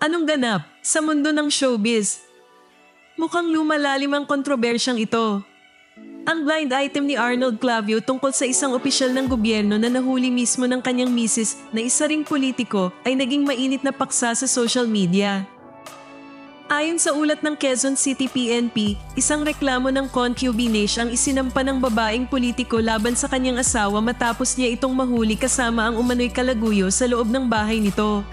Anong ganap sa mundo ng showbiz? Mukhang lumalalim ang kontrobersyang ito. Ang blind item ni Arnold Clavio tungkol sa isang opisyal ng gobyerno na nahuli mismo ng kanyang misis na isa ring politiko ay naging mainit na paksa sa social media. Ayon sa ulat ng Quezon City PNP, isang reklamo ng concubinage ang isinampa ng babaeng politiko laban sa kanyang asawa matapos niya itong mahuli kasama ang umano'y kalaguyo sa loob ng bahay nito.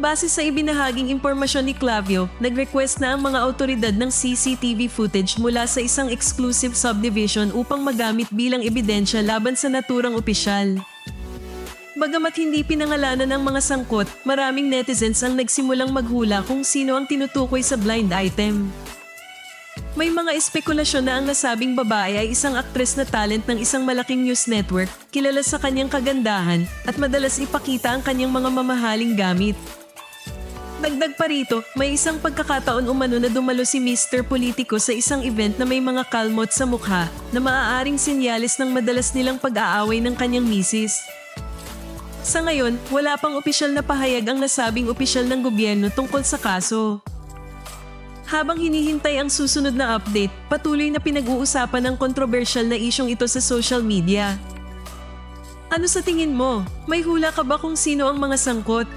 Base sa ibinahaging impormasyon ni Clavio, nag-request na ang mga autoridad ng CCTV footage mula sa isang exclusive subdivision upang magamit bilang ebidensya laban sa naturang opisyal. Bagamat hindi pinangalanan ng mga sangkot, maraming netizens ang nagsimulang maghula kung sino ang tinutukoy sa blind item. May mga espekulasyon na ang nasabing babae ay isang aktres na talent ng isang malaking news network, kilala sa kanyang kagandahan at madalas ipakita ang kanyang mga mamahaling gamit. Dagdag pa rito, may isang pagkakataon umano na dumalo si Mr. Politico sa isang event na may mga kalmot sa mukha na maaaring sinyalis ng madalas nilang pag-aaway ng kanyang misis. Sa ngayon, wala pang opisyal na pahayag ang nasabing opisyal ng gobyerno tungkol sa kaso. Habang hinihintay ang susunod na update, patuloy na pinag-uusapan ang kontrobersyal na isyong ito sa social media. Ano sa tingin mo? May hula ka ba kung sino ang mga sangkot?